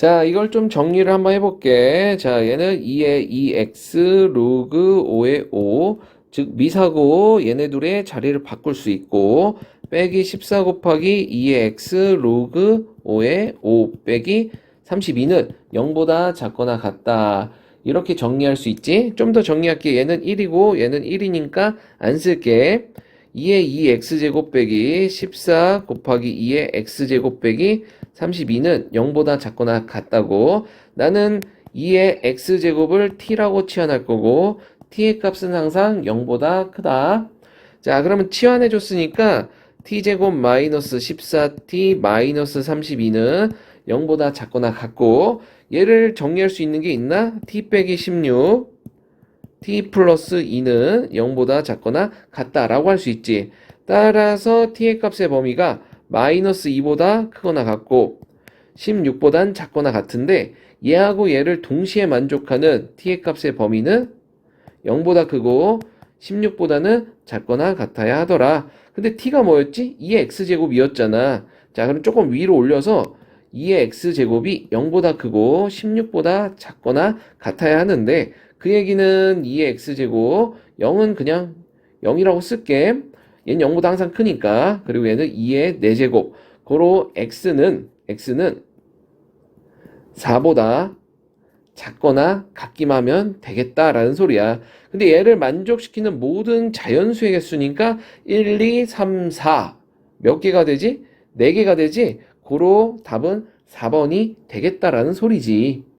자, 이걸 좀 정리를 한번 해볼게. 자, 얘는 2의 2x 로그 5의 5. 즉, 미사고 얘네 둘의 자리를 바꿀 수 있고, 빼기 14 곱하기 2의 x 로그 5의 5 빼기 32는 0보다 작거나 같다. 이렇게 정리할 수 있지? 좀 더 정리할게. 얘는 1이고 얘는 1이니까 안 쓸게. 2의 2x제곱 빼기 14 곱하기 2의 x제곱 빼기 32는 0보다 작거나 같다고. 나는 2의 x제곱을 t라고 치환할 거고 t의 값은 항상 0보다 크다. 자, 그러면 치환해 줬으니까 t제곱 마이너스 14t 마이너스 32는 0보다 작거나 같고 얘를 정리할 수 있는 게 있나? t 빼기 16 t 플러스 2는 0보다 작거나 같다라고 할 수 있지. 따라서 t의 값의 범위가 마이너스 2보다 크거나 같고 16보단 작거나 같은데 얘하고 얘를 동시에 만족하는 t의 값의 범위는 0보다 크고 16보다는 작거나 같아야 하더라. 근데 t가 뭐였지? 2의 x제곱이었잖아. 자, 그럼 조금 위로 올려서 2의 x제곱이 0보다 크고 16보다 작거나 같아야 하는데 그 얘기는 2의 x제곱 0은 그냥 0이라고 쓸게. 얘는 0보다 항상 크니까. 그리고 얘는 2의 4제곱. 고로 x는 x는 4보다 작거나 같기만 하면 되겠다라는 소리야. 근데 얘를 만족시키는 모든 자연수의 개수니까 1, 2, 3, 4. 몇 개가 되지? 4개가 되지? 고로 답은 4번이 되겠다라는 소리지.